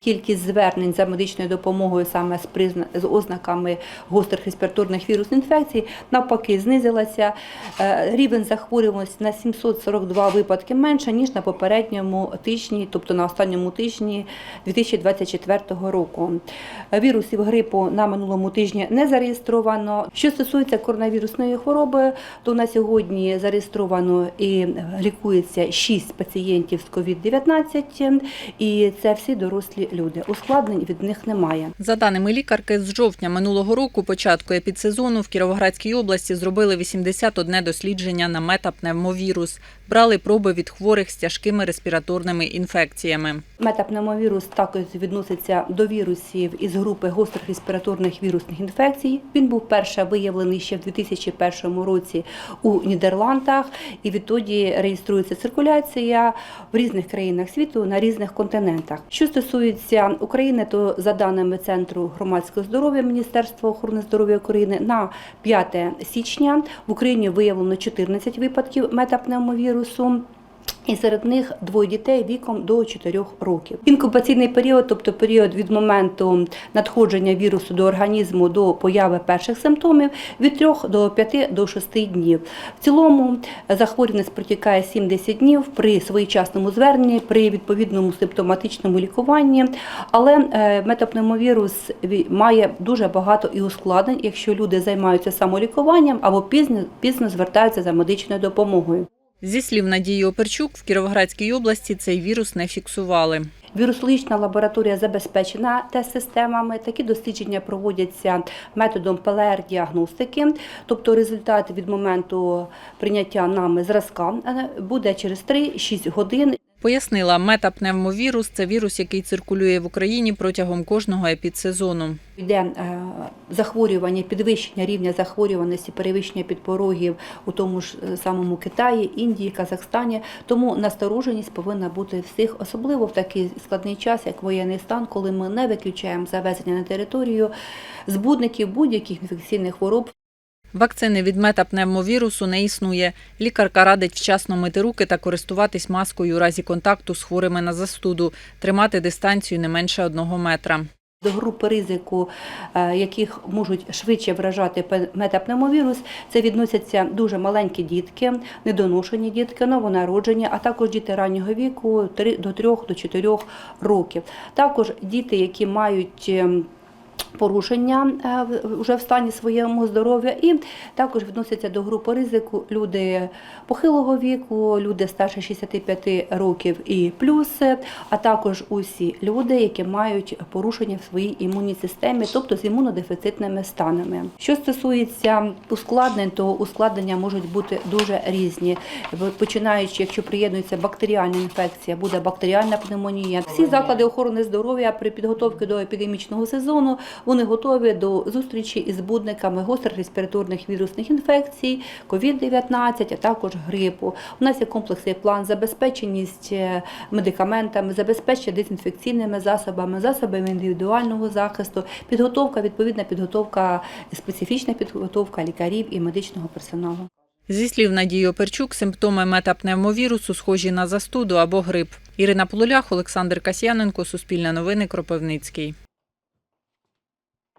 Кількість звернень за медичною допомогою саме з, призна... з ознаками гострих респіраторних вірусних інфекцій навпаки знизилася. Е, Рівень захворюваності на 742 випадки менше, ніж на попередньому тижні, тобто на останньому тижні 2024 року. Вірусів грипу на минулому тижні не зареєстровано. Що стосується коронавірусної хвороби, то на сьогодні зареєстровано і лікується 6 пацієнтів з COVID-19, і це всі дорослі люди. Ускладнень від них немає. За даними лікарки, з жовтня минулого року, початку епідсезону, в Кіровоградській області зробили 81 дослідження на метапневмовірус. Брали проби від хворих з тяжкими респіраторними інфекціями. Метапневмовірус також відноситься до вірусів із групи гострих респіраторних вірусних інфекцій. Він був перше виявлений ще в 2001 році у Нідерландах, і відтоді реєструється циркуляція в різних країнах світу на різних континентах. Що стосується України, то за даними Центру громадського здоров'я Міністерства охорони здоров'я України на 5 січня в Україні виявлено 14 випадків метапневмовірусу. І серед них двоє дітей віком до 4 років. Інкубаційний період, тобто період від моменту надходження вірусу до організму до появи перших симптомів, від 3 до 5 до 6 днів. В цілому захворюваність протікає 7-10 днів при своєчасному зверненні, при відповідному симптоматичному лікуванні. Але е, метапневмовірус має дуже багато і ускладнень, якщо люди займаються самолікуванням або пізно, пізно звертаються за медичною допомогою. Зі слів Надії Оперчук, в Кіровоградській області цей вірус не фіксували. Вірусологічна лабораторія забезпечена тест-системами. Такі дослідження проводяться методом ПЛР-діагностики, тобто результат від моменту прийняття нами зразка е, буде через 3-6 годин. Пояснила, метапневмовірус – це вірус, який циркулює в Україні протягом кожного епідсезону. Йде е, захворювання, підвищення рівня захворюваності, перевищення підпорогів у тому ж е, самому Китаї, Індії, Казахстані. Тому настороженість повинна бути всіх, особливо в такий складний час, як воєнний стан, коли ми не виключаємо завезення на територію збудників будь-яких інфекційних хвороб. Вакцини від метапневмовірусу не існує. Лікарка радить вчасно мити руки та користуватись маскою у разі контакту з хворими на застуду, тримати дистанцію не менше одного метра. До групи ризику, е, яких можуть швидше вражати метапневмовірус, це відносяться дуже маленькі дітки, недоношені дітки, новонароджені, а також діти раннього віку до 3 до 4 років. Також діти, які мають ем, порушення е, вже в стані своєму здоров'я, і також відносяться до групи ризику люди похилого віку, люди старше 65 років і плюс, а також усі люди, які мають порушення в своїй імунній системі, тобто з імунодефіцитними станами. Що стосується ускладнень, то ускладнення можуть бути дуже різні. Починаючи, якщо приєднується бактеріальна інфекція, буде бактеріальна пневмонія. Всі заклади охорони здоров'я при підготовці до епідемічного сезону вони готові до зустрічі із збудниками гострих респіраторних вірусних інфекцій, COVID-19, а також грипу. У нас є комплексний план забезпеченість е, медикаментами, забезпечення дезінфекційними засобами, засобами індивідуального захисту, підготовка, відповідна підготовка, специфічна підготовка лікарів і медичного персоналу. Зі слів Надії Оперчук, симптоми метапневмовірусу схожі на застуду або грип. Ірина Полулях, Олександр Касьяненко, Суспільне новини, Кропивницький.